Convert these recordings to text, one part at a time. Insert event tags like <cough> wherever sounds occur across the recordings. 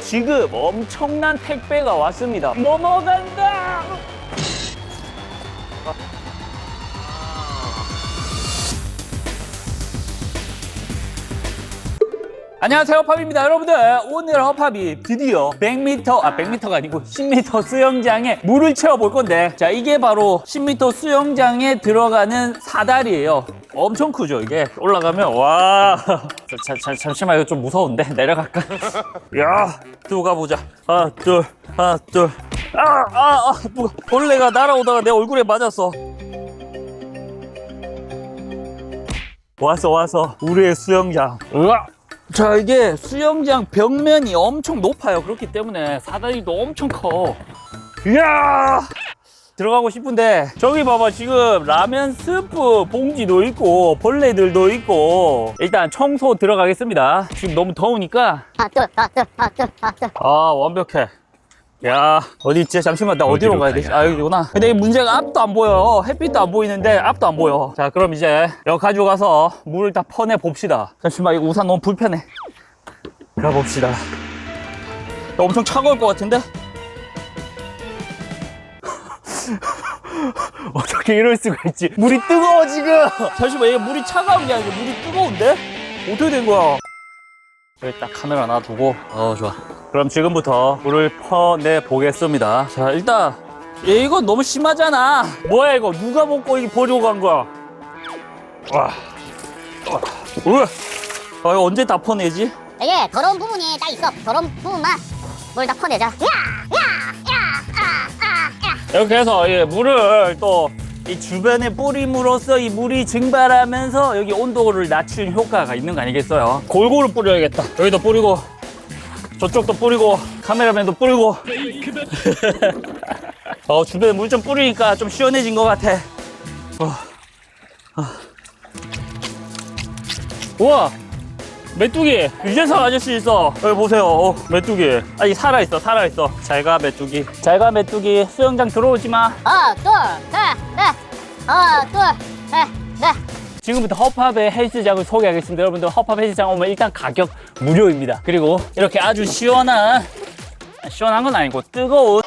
지금 엄청난 택배가 왔습니다. 넘어간다! 안녕하세요 허팝입니다. 여러분들 오늘 허팝이 드디어 100m 아 100m가 아니고 10m 수영장에 물을 채워 볼 건데 자 이게 바로 10m 수영장에 들어가는 사다리예요. 엄청 크죠 이게? 올라가면 와. 자, 자, 잠시만 이거 좀 무서운데? 내려갈까? <laughs> 야 두고 가보자. 하나 둘 하나 둘아아 아, 아, 누가 벌레가 날아오다가 내 얼굴에 맞았어. 왔어 왔어 우리의 수영장. 으아 자 이게 수영장 벽면이 엄청 높아요. 그렇기 때문에 사다리도 엄청 커. 이야! 들어가고 싶은데. 저기 봐봐 지금 라면 스프 봉지도 있고 벌레들도 있고. 일단 청소 들어가겠습니다. 지금 너무 더우니까. 둘 하나 둘아 완벽해 야. 어디 있지? 잠시만 나 어디로 어디로 가야 되지? 가야? 아 여기구나. 근데 이 문제가 앞도 안 보여. 햇빛도 안 보이는데 앞도 안 보여. 자 그럼 이제 여기 가지고 가서 물을 다 퍼내 봅시다. 잠시만 이거 우산 너무 불편해. 가봅시다. 야, 엄청 차가울 것 같은데? <laughs> 어떻게 이럴 수가 있지? 물이 뜨거워 지금! 잠시만 이게 물이 차가운 게 아니고 물이 뜨거운데? 어떻게 된 거야? 여기 딱 카메라 놔두고. 어 좋아 그럼 지금부터 물을 퍼내 보겠습니다 자 일단 야, 이건 너무 심하잖아 뭐야 이거 누가 먹고 이게 버리고 간 거야 와 와. 우와. 아, 이거 언제 다 퍼내지? 이게 더러운 부분이 딱 있어 더러운 부분만 물 다 퍼내자 이렇게 해서 이 물을 또 이 주변에 뿌림으로써 이 물이 증발하면서 여기 온도를 낮추는 효과가 있는 거 아니겠어요? 골고루 뿌려야겠다. 여기도 뿌리고 저쪽도 뿌리고 카메라맨도 뿌리고. <laughs> 어 주변에 물 좀 뿌리니까 좀 시원해진 것 같아. 어. 아. 우와! 메뚜기! 유재석 아저씨 있어. 여기 보세요. 어, 메뚜기. 아니 살아있어 살아있어. 잘가 메뚜기. 잘가 메뚜기. 수영장 들어오지 마. 하나 둘셋넷. 하나 둘셋넷 지금부터 허팝의 헬스장을 소개하겠습니다. 여러분들 허팝 헬스장 오면 일단 가격 무료입니다. 그리고 이렇게 아주 시원한 시원한 건 아니고 뜨거운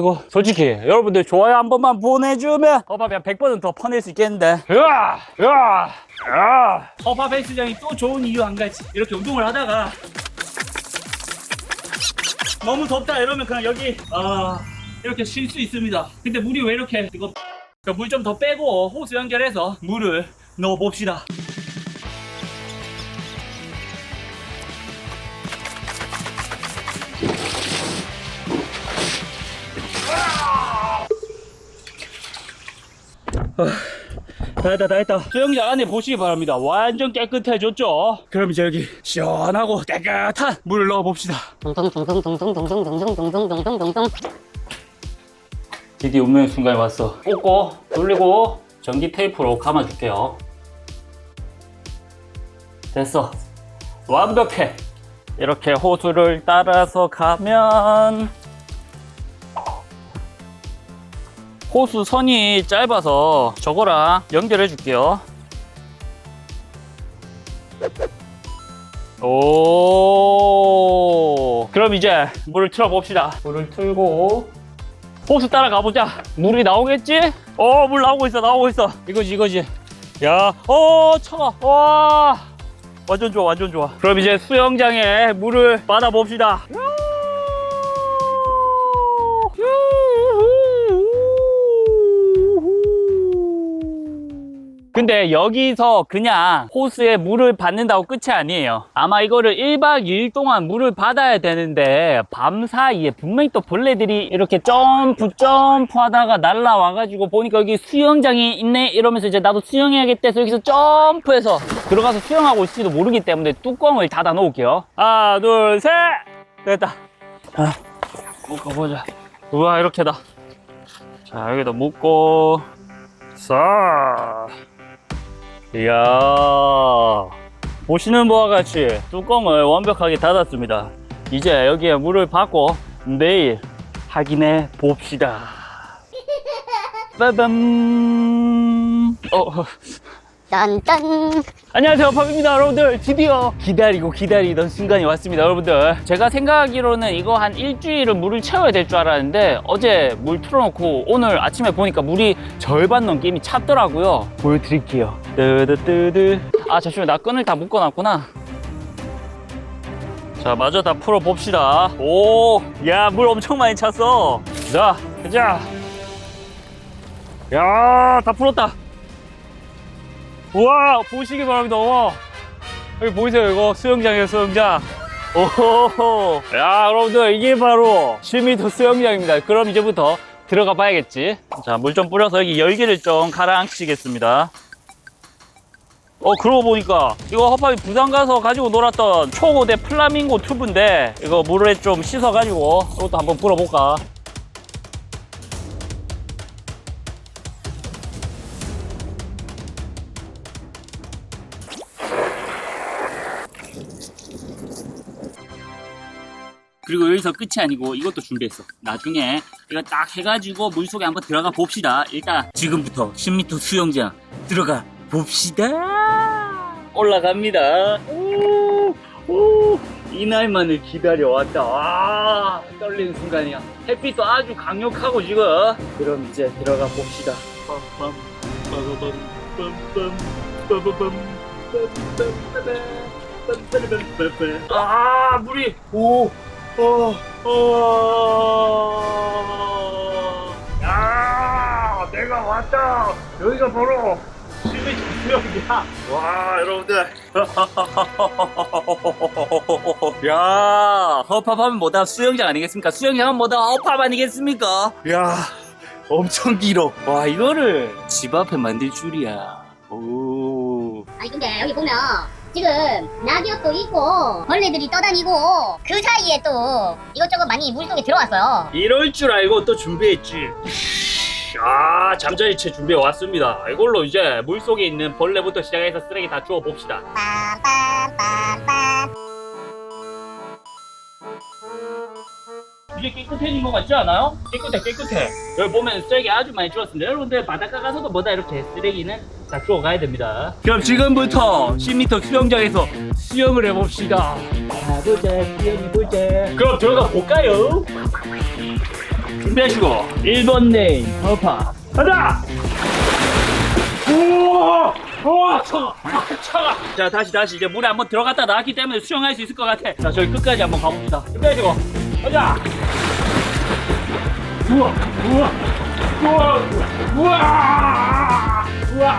아 이거 솔직히 여러분들 좋아요 한 번만 보내주면 허팝이 한 100번은 더 퍼낼 수 있겠는데. 으아 으아 으아. 허팝 헬스장이 또 좋은 이유 한 가지. 이렇게 운동을 하다가 너무 덥다 이러면 그냥 여기 아 이렇게 쉴 수 있습니다. 근데 물이 왜 이렇게 이거 물 좀 더 빼고 호스 연결해서 물을 넣어 봅시다 다 했다 다 했다. 수영장 안에 보시기 바랍니다. 완전 깨끗해졌죠? 그럼 이제 여기 시원하고 깨끗한 물을 넣어 봅시다. 둥둥둥둥둥둥둥둥둥둥둥둥둥둥 드디어 운명의 순간이 왔어. 꽂고 돌리고 전기 테이프로 감아줄게요. 됐어. 완벽해. 이렇게 호수를 따라서 가면 호수 선이 짧아서 저거랑 연결해 줄게요 오 그럼 이제 물을 틀어 봅시다 물을 틀고 호수 따라가 보자. 물이 나오겠지? 어, 물 나오고 있어, 나오고 있어. 이거지, 이거지. 야, 어, 차가. 와, 완전 좋아, 완전 좋아. 그럼 이제 수영장에 물을 받아 봅시다. 근데 여기서 그냥 호수에 물을 받는다고 끝이 아니에요. 아마 이거를 1박 2일 동안 물을 받아야 되는데 밤 사이에 분명히 또 벌레들이 이렇게 점프 점프 하다가 날라와 가지고 보니까 여기 수영장이 있네 이러면서 이제 나도 수영해야겠다 해서 여기서 점프해서 들어가서 수영하고 있을지도 모르기 때문에 뚜껑을 닫아 놓을게요. 하나, 둘, 셋! 됐다. 아, 묶어보자. 우와, 이렇게다. 자, 여기다 묶고, 싹. 이야 보시는 바와 같이 뚜껑을 완벽하게 닫았습니다 이제 여기에 물을 받고 내일 확인해 봅시다. 빠밤. 어. 딴딴 안녕하세요 팝입니다 여러분들 드디어 기다리고 기다리던 순간이 왔습니다 여러분들 제가 생각하기로는 이거 한 일주일은 물을 채워야 될 줄 알았는데 어제 물 틀어놓고 오늘 아침에 보니까 물이 절반 넘게 이미 찼더라고요 보여드릴게요 뜨드뜨드 아 잠시만 나 끈을 다 묶어놨구나. 자 마저 다 풀어봅시다. 오야 물 엄청 많이 찼어. 자 가자. 야다 풀었다. 우와 보시기 바랍니다. 와. 여기 보이세요? 이거 수영장이에요 수영장. 오호호. 야 여러분들 이게 바로 10m 수영장입니다. 그럼 이제부터 들어가 봐야겠지? 자 물 좀 뿌려서 여기 열기를 좀 가라앉히겠습니다 어 그러고 보니까 이거 허팝이 부산 가서 가지고 놀았던 초고대 플라밍고 튜브인데 이거 물에 좀 씻어 가지고 이것도 한번 불어볼까 그리고 여기서 끝이 아니고 이것도 준비했어. 나중에 이거 딱 해가지고 물속에 한번 들어가 봅시다. 일단 지금부터 10m 수영장 들어가 봅시다. 올라갑니다. 오, 오, 이 날만을 기다려왔다. 아, 떨리는 순간이야. 햇빛도 아주 강력하고 지금. 그럼 이제 들어가 봅시다. 아 물이 오 어, 어, 야, 내가 왔다. 여기가 바로 수영이야. 와, 여러분들. <laughs> 야, 허팝하면 뭐다 수영장 아니겠습니까? 수영장은 뭐다 허팝 아니겠습니까? 야, 엄청 길어. 와, 이거를 집 앞에 만들 줄이야. 오. 아니 근데 여기 보면 지금 낙엽도 있고 벌레들이 떠다니고 그 사이에 또 이것저것 많이 물속에 들어왔어요 이럴 줄 알고 또 준비했지. 아, 잠자리채 준비해 왔습니다. 이걸로 이제 물 속에 있는 벌레부터 시작해서 쓰레기 다 주워 봅시다. 이게 깨끗해진 것 같지 않아요? 깨끗해, 깨끗해. 여기 보면 쓰레기 아주 많이 주웠습니다. 여러분들 바닷가 가서도 뭐다 이렇게 쓰레기는 다 주워 가야 됩니다. 그럼 지금부터 10m 수영장에서 수영을 해봅시다. 가보자, 수영해보자. 그럼 들어가 볼까요? 준비하시고. 1번 레인 허파. 가자! 우와! 우와 차가! 아, 차가! 자 다시 다시. 이제 물에 한번 들어갔다 나왔기 때문에 수영할 수 있을 것 같아. 자 저기 끝까지 한번 가봅시다. 준비하시고. 가자! 우와 우와 우와 우와! 우와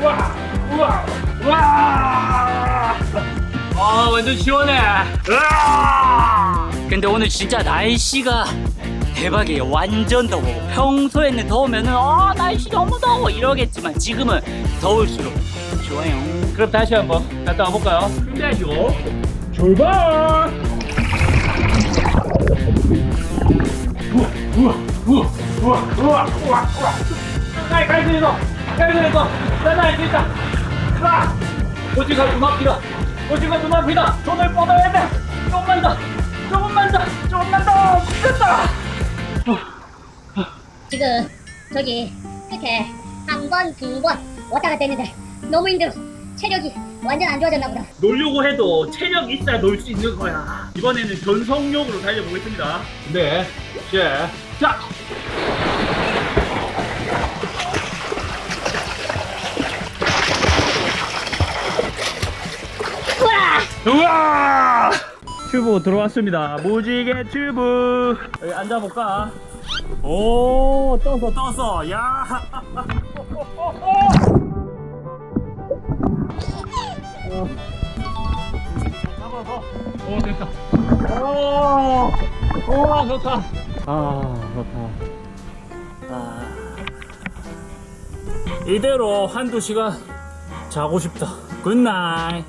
우와 우와 우와! 아 완전 시원해. 으아! 근데 오늘 진짜 날씨가 대박이에요. 완전 더워. 평소에는 더우면은 아 날씨 너무 더워 이러겠지만 지금은 더울수록 좋아요. 그럼 다시 한번 갔다 와볼까요? 준비하시고 출발. 우와 우와 우와 우와 우와 우와 우와. 가이 가이 수 있어. 가이 수 있어. 나는 할수 있다. 아! 오지가 눈앞이다. 오지가 눈앞이다. 손을 뻗어야 돼. 지금 저기 끝에 한 번, 두 번 왔다 갔다 했는데 너무 힘들어 체력이 완전 안 좋아졌나 보다 놀려고 해도 체력 있어야 놀 수 있는 거야. 이번에는 전속력으로 달려보겠습니다. 네, 자, 자. 우와! 우와! 튜브 들어왔습니다. 무지개 튜브. 여기 앉아볼까? 오, 떴어, 떴어. 야! 잡아서. 오, 됐다. 오, 오, 좋다. 아, 좋다. 아. 이대로 한두 시간 자고 싶다. 굿나잇.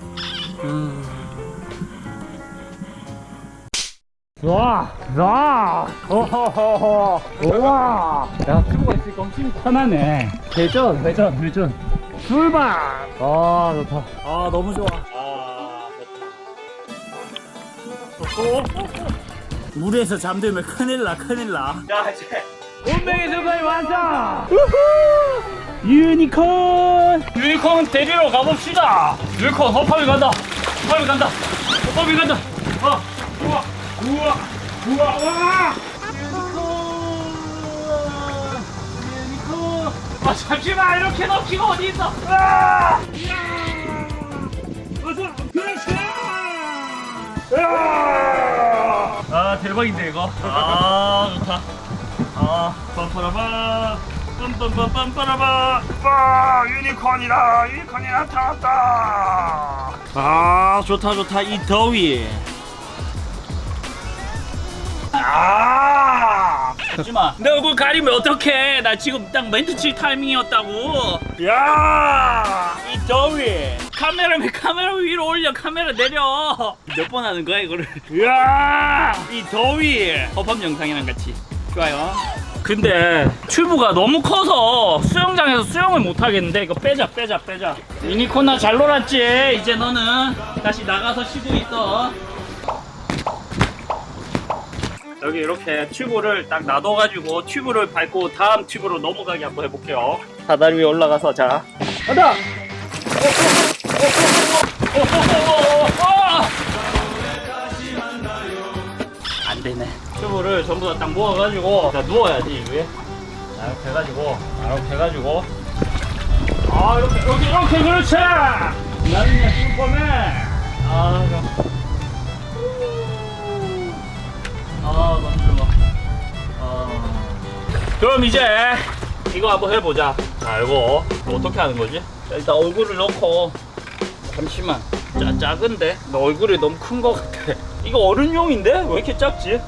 음. 와, 와, 호호호호, 우와. 야, 튜브가 있으니까 훨씬 편하네. 회전, 회전, 회전. 출발! 아, 좋다. 아, 너무 좋아. 아, 좋다. 오, 오, 오. 물에서 잠들면 큰일 나 큰일 나. 자 이제 운명의 순간이 완성. 유니콘. 유니콘 데리러 가봅시다. 유니콘 허팝이 간다. 허팝이 간다. 허팝이 간다. 어, 우와, 우와, 우와, 우와. 유니콘. 아 잠시만 이렇게 넣기가 어디 있어? 아! 어서 그렇지. 아, 아 대박인데 이거. 아 좋다. 아 빰빠라바 빰빰빰 빰빠라바 빠 유니콘이다 유니콘이 나타났다. 아 좋다 좋다 이 더위. 아! 잠시만 내 얼굴 가리면 어떡해? 나 지금 딱 멘트 칠 타이밍이었다고. 야! 이 더위. 카메라맨 카메라 위로 올려. 카메라 내려. 몇 번 하는 거야 이거를? 야! 이 더위. 허팝 영상이랑 같이. 좋아요. 근데 튜브가 너무 커서 수영장에서 수영을 못 하겠는데? 이거 빼자 빼자 빼자. 유니콘아 잘 놀았지? 이제 너는 다시 나가서 쉬고 있어 여기 이렇게 튜브를 딱 놔둬가지고 튜브를 밟고 다음 튜브로 넘어가게 한번 해볼게요. 사다리 위에 올라가서 자. 가다. 안 되네. 튜브를 전부 다 딱 모아가지고 자 누워야지 위에. 자, 이렇게 해가지고 자, 이렇게 해가지고 아 이렇게 이렇게 이렇게 그렇지. 나는 슈퍼맨. 아 이거. 아 너무 좋아. 아. 그럼 이제 이거 한번 해보자. 자 이거 이거 어떻게 하는 거지? 자, 일단 얼굴을 넣고 잠시만. 자 작은데 너 얼굴이 너무 큰 거 같아. 이거 어른용인데 왜 이렇게 작지?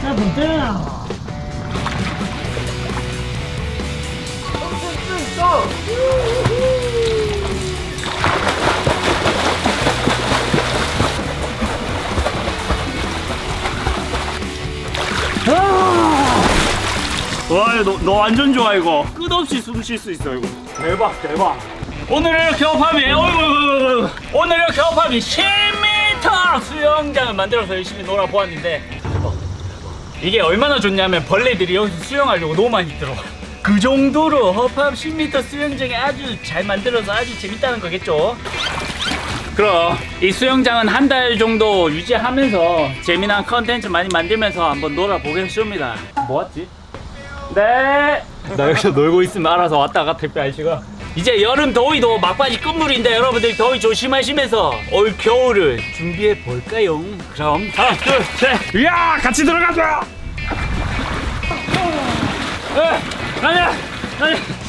자 보자. 와, 너, 너 완전 좋아 이거. 끝없이 숨 쉴 수 있어 이거. 대박, 대박. 오늘 이렇게 업함이, 어이구, 오늘 이렇게 업함이 10m 수영장을 만들어서 열심히 놀아보았는데. 이게 얼마나 좋냐면 벌레들이 여기서 수영하려고 너무 많이 들어와. 그 정도로 허팝 10m 수영장이 아주 잘 만들어서 아주 재밌다는 거겠죠. 그럼 이 수영장은 한 달 정도 유지하면서 재미난 컨텐츠 많이 만들면서 한번 놀아보겠습니다. 뭐였지? 네. 나 여기서 놀고 있으면 알아서 왔다 갔다 택배 아저씨가. 이제 여름 더위도 막바지 끝물인데 여러분들 더위 조심하시면서 올 겨울을 준비해 볼까요? 그럼 하나 둘 셋. 야 같이 들어가자. 에 가자 가자.